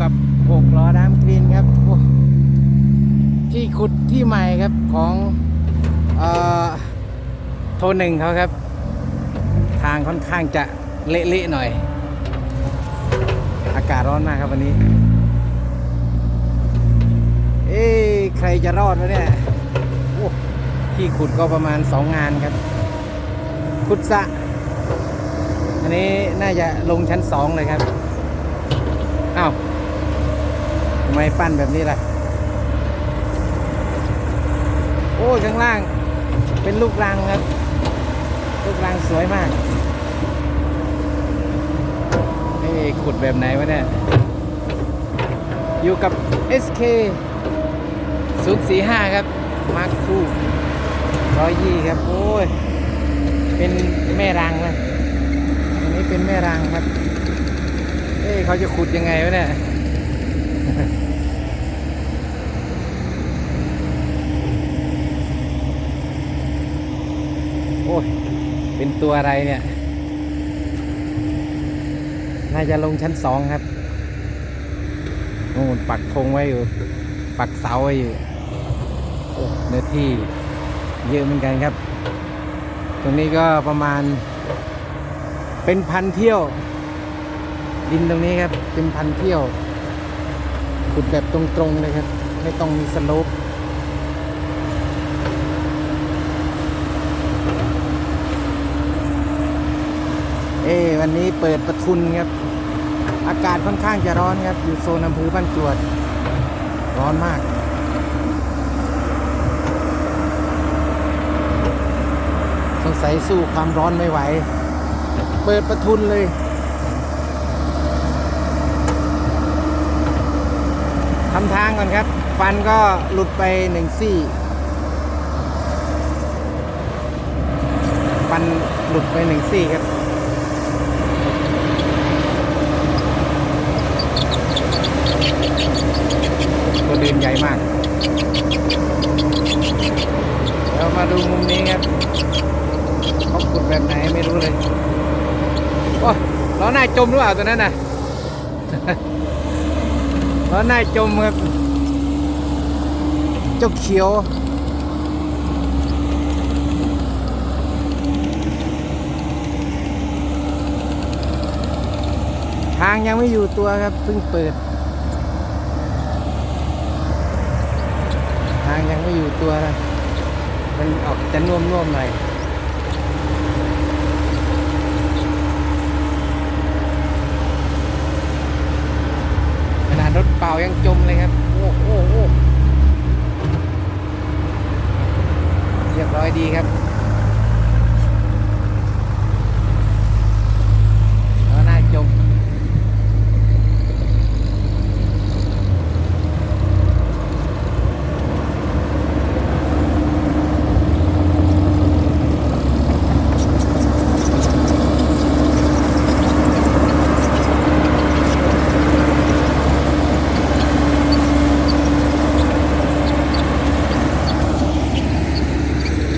กับหกล้อน้ำกรีนครับ ที่ขุดที่ใหม่ครับของอโทรหนึ่งเขาครับ ทางค่อนข้างจะเละๆหน่อย อากาศร้อนมากครับวันนี้ เอ๊ะใครจะรอดวะเนี่ยที่ขุดก็ประมาณสองงานครับ ขุดสะ อันนี้น่าจะลงชั้นสองเลยครับ อ้าว ไมปั้นแบบนี้ล่ะโอ้ยข้างล่างเป็นลูกรังครับ ลูกรังสวยมากเอ้ยขุดแบบไหนวะเนี่ย อยู่กับ SK 045 ครับ มาร์คทูร้อยยี่ครับ โอ้ย เป็นแม่รังนะอันนี้เป็นแม่รังครับเอ้ยเขาจะขุดยังไงวะเนี่ย โอ้ย เป็นตัวอะไรเนี่ย น่าจะลงชั้นสองครับนู่นปักธงไว้อยู่ ปักเสาไว้อยู่เนื้อที่เยอะเหมือนกันครับ ตรงนี้ก็ประมาณ เป็นพันเที่ยว ดินตรงนี้ครับ เป็นพันเที่ยวขุดแบบตรงๆเลยครับ ไม่ต้องมีสโลป วันนี้เปิดประทุนครับ อากาศค่อนข้างจะร้อนครับ อยู่โซนอำเภอบ้านจวด ร้อนมากสงสัยสู้ความร้อนไม่ไหว เปิดประทุนเลยทำทางก่อนครับ ฟันก็หลุดไปหนึ่งซี่ฟันหลุดไปหนึ่งซี่ครับ ตัวเดินใหญ่มาก เรามาดูมุมนี้ครับเขาขุดแบบไหนไม่รู้เลย โอ้ย ล้อหน้าจมหรือเปล่าตัวนั้นน่ะล้อน้าจมครับเจ้าเขียวทางยังไม่อยู่ตัวครับเพิ่งเปิด ทางยังไม่อยู่ตัวนะมันออกจะน่วมๆหน่อย ขนาดรถเปล่า ยังจมเลยครับ โอ้โหโอ้โหเรียบร้อยดีครับแล้วหน้าจม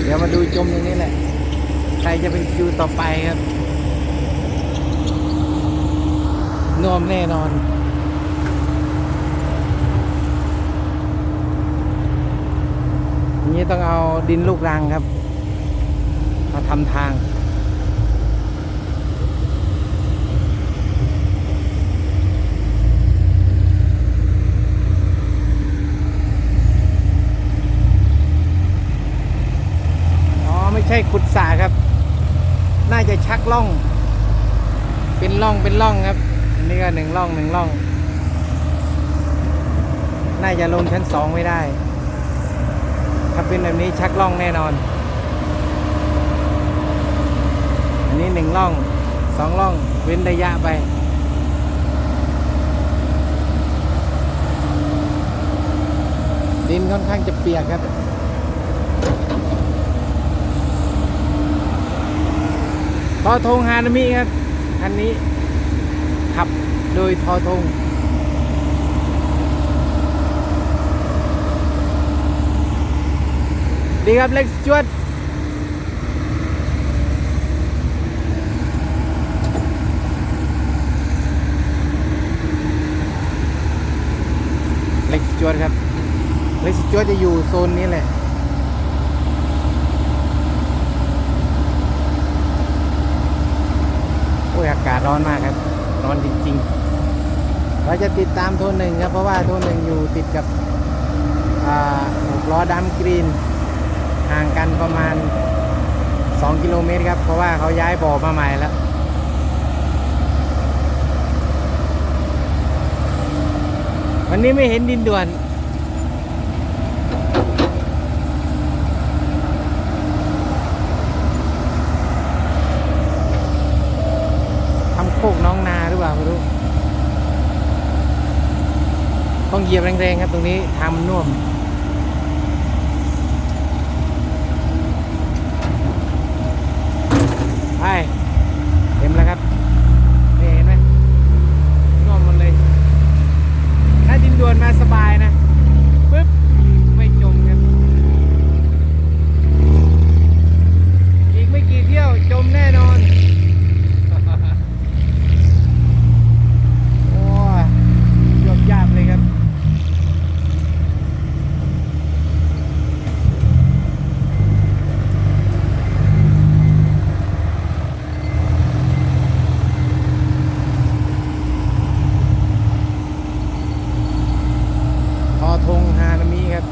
เดี๋ยวมาดูจมตรงนี้แหละ ใครจะเป็นคิวต่อไปครับนวมแน่นอน อย่างนี้ต้องเอา ดินลูกรังครับ มาทำทางอ๋อไม่ใช่ขุดสระครับ น่าจะชักล่อง เป็นล่องเป็นล่องครับ อันนี้ก็หนึ่งล่องหนึ่งล่อง น่าจะลงชั้นสองไม่ได้ ถ้าเป็นแบบนี้ชักล่องแน่นอน อันนี้หนึ่งล่องสองล่องเว้นระยะไปดินค่อนข้างจะเปียกครับ ทอทงฮานามิครับ อันนี้ขับโดยทอทง ดีครับเล็กจวดกซ์จวดครับเล็กจวดจะอยู่โซนนี้แหละโอ้ยอากาศร้อนมากครับ ร้อนจริงๆ เราจะติดตามโทนหนึ่งครับ เพราะว่าโทนหนึ่งอยู่ติดกับอ่าหกล้อดำกรีน ห่างกันประมาณ 2 กิโลเมตรครับ เพราะว่าเขาย้ายบ่อมาใหม่แล้ววันนี้ไม่เห็นดินด่วน ทำโคกน้องนาหรือเปล่าไม่รู้ ต้องเหยียบแรงๆครับตรงนี้ทำมันน่วม ไปเต็มแล้วครับนี่เห็นไหมน่วมหมดเลย ถ้าดินด่วนมาสบายนะปึ๊บ ไม่จมครับ อีกไม่กี่เที่ยวจมแน่นอน โอ้ยยบยาบเลยครับ ทอทงฮานามิครับ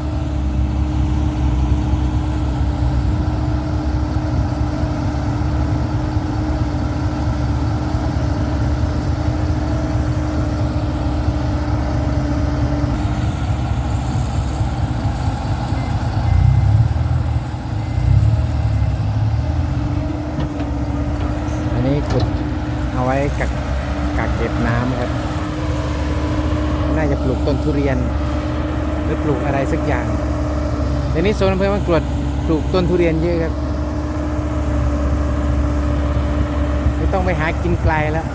อันนี้ขุดเอาไว้กักกักเก็บน้ำครับ น่าจะปลูกต้นทุเรียน หรือปลูกอะไรสักอย่างเดี๋ยวนี้ โซนอำเภอบานกรวดปลูกต้นทุเรียนเยอะครับ ไม่ต้องไปหากินไกลแล้ว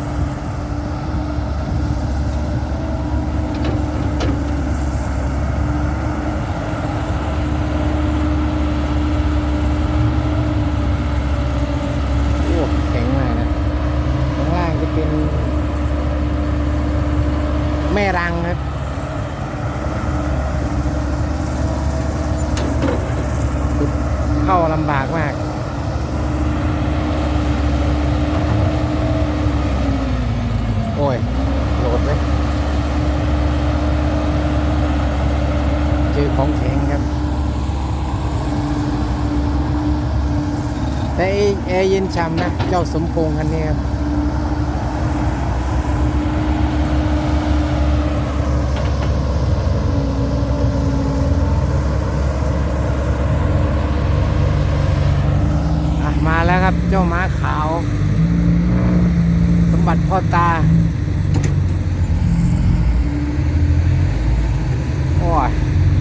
โอ้แข็งมากนะ ข้างล่างจะเป็น แม่รังครับ เข้าลำบากมาก โอ้ย โหลดเลยเจอของแข็ง ครับแต่ไอ้แอร์เย็นช่ำนะ เจ้าสมพงษ์คันนี้ครับ อะมาแล้วครับเจ้าม้าขาว สมบัติพ่อตา โอ้ย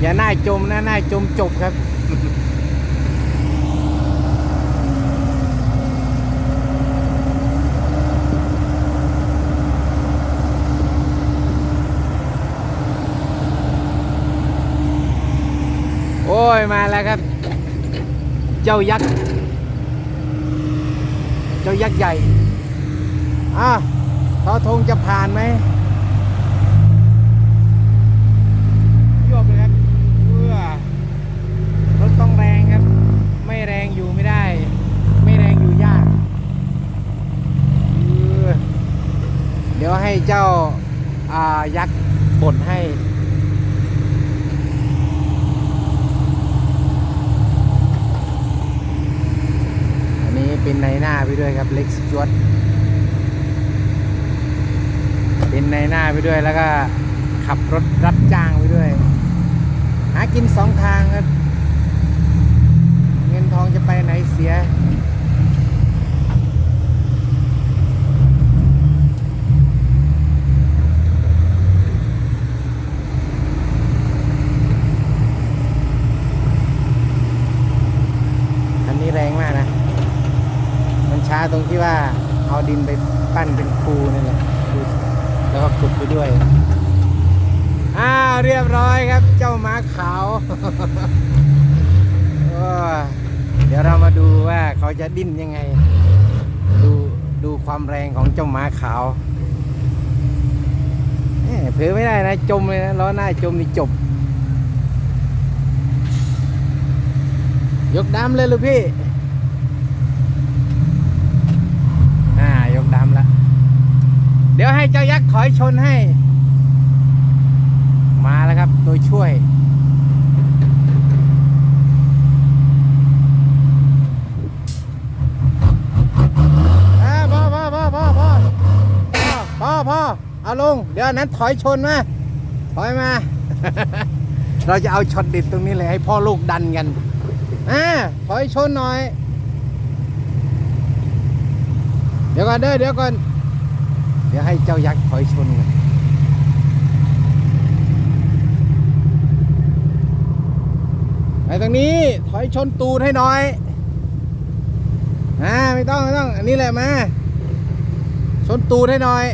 อย่าหน้า จมนะหน้าจมจบครับโอ้ย มาแล้วครับ เจ้ายักษ์ เจ้ายักษ์ใหญ่อะทอทงจะผ่านไหมยวบเลยครับเพื่อรถต้องแรงครับ ไม่แรงอยู่ไม่ได้ ไม่แรงอยู่ยากเออเดี๋ยว ให้เจ้าายักษ์บดให้ อันนี้เป็นในหน้าไปด้วยครับเล็กจวดเป็นในหน้าไปด้วยแล้วก็ขับรถรับจ้างไปด้วย หากินสองทางครับ เงินทองจะไปไหนเสีย ที่ว่าเอาดินไปปั้นเป็นครูนั่นแหละแล้วก็ขุดไปด้วยอ้าวเรียบร้อยครับ เจ้าม้าขาวเดี๋ยวเรามาดูว่าเขาจะดิ้นยังไง ดูดูความแรงของเจ้าม้าขาวเผือไม่ได้นะ จมเลยนะล้อหน้าจมนี่จบ ยกดำเลยลูกพี่ ให้เจ้ายักษ์ถอยชนให้ มาแล้วครับ โดยช่วย พ่อพ่อพ่อพ่อพ่อพ่อพ่อเอาลุงเดี๋ยวนั้นถอยชนมา ถอยมา เราจะเอาช็อตดิดตรงนี้เลยให้พ่อลูกดันกันอ่าถอยชนหน่อย เดี๋ยวก่อนเด้อเดี๋ยวก่อน เดี๋ยวให้เจ้ายักษ์ถอยชนกันไปตรงนี้ถอยชนตูดให้หน่อยอ่าไม่ต้องไม่ต้อง อันนี้แหละมา ชนตูดให้หน่อย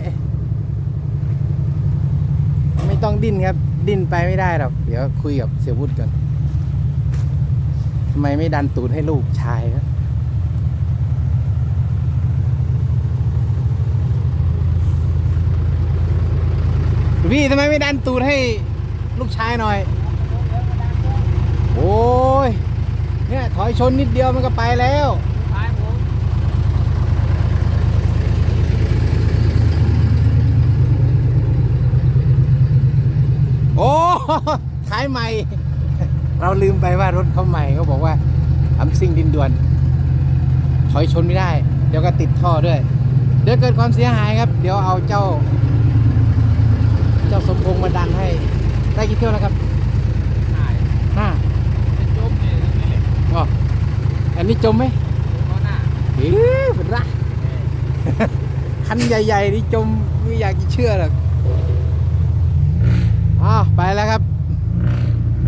ไม่ต้องดิ้นครับ ดิ้นไปไม่ได้หรอก เดี๋ยวคุยกับเสียวุฒิก่อนทำไมไม่ดันตูดให้ลูกชายครับ พี่ทำไมไม่ดันตูดให้ลูกชายหน่อย โอ้ย เนี่ยถอยชนนิดเดียวมันก็ไปแล้วโอ้ขายใหม่ เราลืมไปว่ารถเขาใหม่เขาบอกว่าทำซิ่งดินด่วน ถอยชนไม่ได้ เดี๋ยวก็ติดท่อด้วย เดี๋ยวเกิดความเสียหายครับ เดี๋ยวเอาเจ้าสมพงษ์มาดันให้ ได้ กี่เที่ยวแล้วครับถ่ายห้าเป็นจมเนี่ยนี่แหละอ๋ออันนี้จมไหมเพราะหน้าเอ๊ะเป็นไรคันใหญ่ๆนี่จมไม่อยากจะเชื่อหรอกอ้าวไปแล้วครับ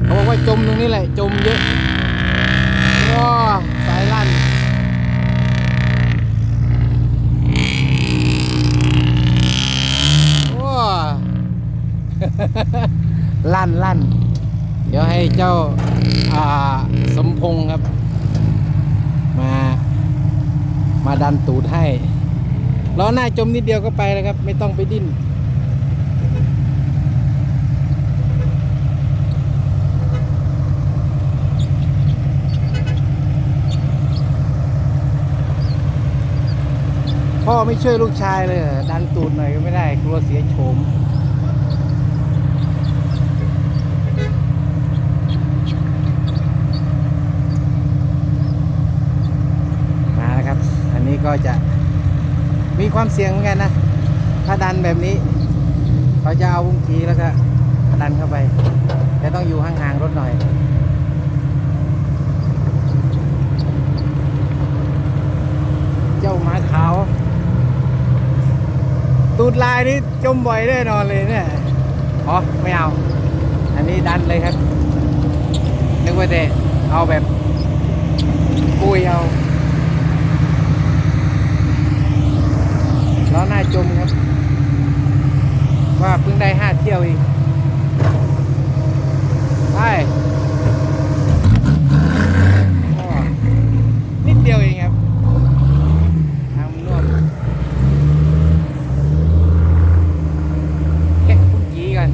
เขาบอกว่าจมตรงนี้แหละ จมเยอะว้าสายลั่นว้า ลั่นลั่นเดี๋ยวให้เจ้าอ่าสมพงษ์ครับ มา มาดันตูดให้ล้อหน้าจมนิดเดียวก็ไปแล้วครับ ไม่ต้องไปดิ้นพ่อไม่ช่วยลูกชายเลย ดันตูดหน่อยก็ไม่ได้ กลัวเสียโฉม มาแล้วครับ อันนี้ ก็จะมีความเสี่ยงเหมือนกันนะ ถ้าดันแบบนี้ เขาจะเอาวุ้งกีแล้วก็ดันเข้าไป แต่ต้องอยู่ห่างๆรถหน่อยเจ้าหมาขาว ตูดลายนี่จมบ่อยแน่นอนเลยเนี่ย อ๋อ ไม่เอา อันนี้ดันเลยครับ นึกว่าจะเอาแบบ ปุยเอา จมครับ ว่าเพิ่งได้ห้าเที่ยวเองไปอ้อนิดเดียวเองครับทางมันน่วมแค่พุ่งกี้ก่อน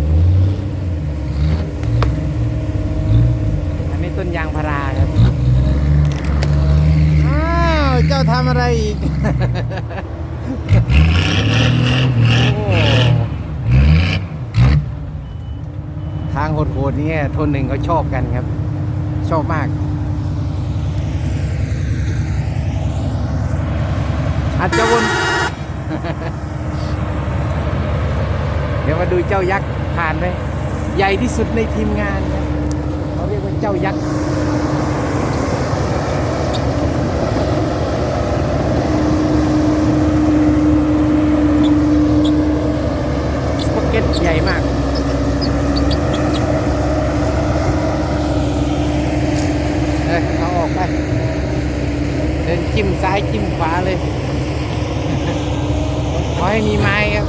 อันนี้ต้นยางพาราครับ อ้าว เจ้าทำอะไรอีก โอ้ทางโหดๆนี้ทนหนึ่งเขาชอบกันครับ ชอบมาก อาจจะวนเดี๋ยวมาดูเจ้ายักษ์ผ่านไปใหญ่ที่สุดในทีมงานเขาเรียกว่าเจ้ายักษ์สปาเก็ตใหญ่มาก เอ้ยเอาออกไป เดิน จิ้มซ้ายจิ้มขวาเลยขอให้มีไม้ครับ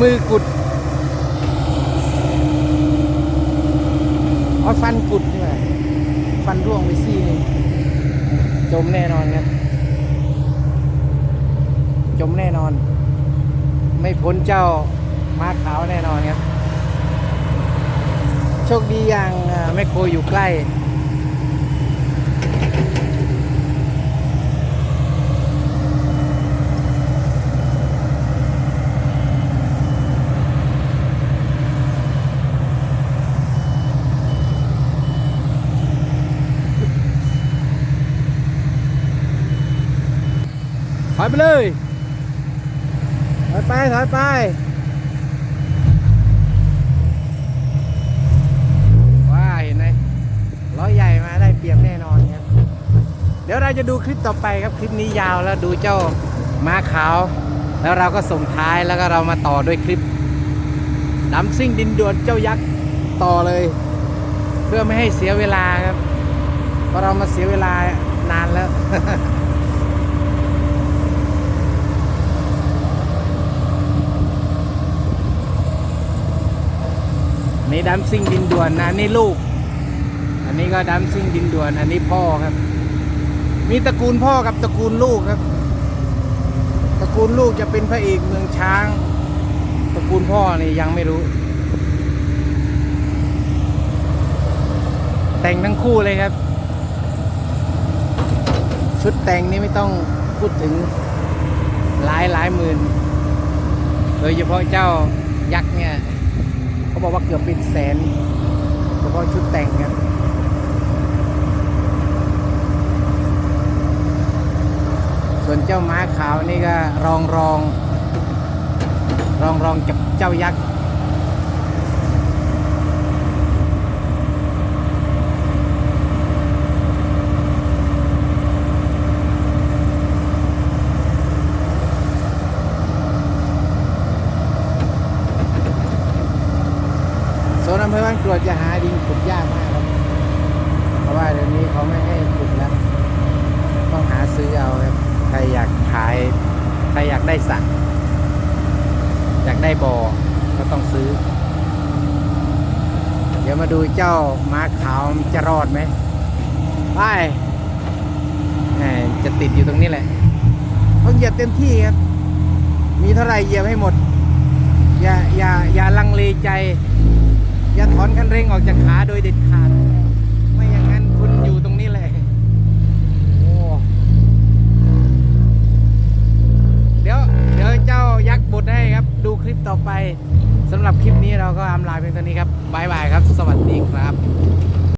มือกุดเอาฟันกุดนี่ว่าฟันร่วงไปซี่หนึงจมแน่นอนครับจมแน่นอน ไม่พ้นเจ้าม้าขาวแน่นอนครับ โชคดีอย่างเอ่อแมคโครอยู่ใกล้ ถอยไปเลย ถอยไป ถอยไป ว่าเห็นไหมล้อใหญ่มาได้เปรียบแน่นอนครับ เดี๋ยวเราจะดูคลิปต่อไปครับคลิปนี้ยาวแล้วดูเจ้าม้าขาว แล้วเราก็ส่งท้ายแล้วก็เรามาต่อด้วยคลิปดำซิ่งดินดวนเจ้ายักษ์ต่อเลย เพื่อไม่ให้เสียเวลาครับเพราะเรามาเสียเวลานานแล้วนี่ดัมซิ่งดินด่วนนะนนี่ลูก อันนี้ก็ดัมซิ่งดินด่วน อันนี้พ่อครับ มีตระกูลพ่อกับตระกูลลูกครับ ตระกูลลูกจะเป็นพระเอกเมืองช้าง ตระกูลพ่อนี่ยังไม่รู้ แต่งทั้งคู่เลยครับ ชุดแต่งนี่ไม่ต้องพูดถึงหลายหลายหมื่น โดยเฉพาะเจ้ายักษ์เนี่ย เขาบอกว่าเกือบเป็นแสนเฉพาะชุดแต่งครับ ส่วนเจ้าม้าขาวนี่ก็รองรองรองรองกับเจ้ายักษ์โซนอำเภอบ้านกรวดจะหาดินขุดยากมากครับ เพราะว่าเดี๋ยวนี้เขาไม่ให้ขุดแล้ว ต้องหาซื้อเอาครับ ใครอยากขาย ใครอยากได้สระอยากได้บ่อก็ต้องซื้อ เดี๋ยวมาดูเจ้าม้าขาวจะรอดไหมไปจะติดอยู่ตรงนี้แหละต้องเหยียบเต็มที่ครับ มีเท่าไหร่เหยียบให้หมด อย่าอย่าอย่าลังเลใจ อย่าถอนคันเร่งออกจากขาโดยเด็ดขาด เดี๋ยวเดี๋ยวเจ้ายักษ์บดให้ครับ ดูคลิปต่อไปสำหรับคลิปนี้เราก็อำลาเพียงเท่านี้ครับบายบายครับ สวัสดีครับ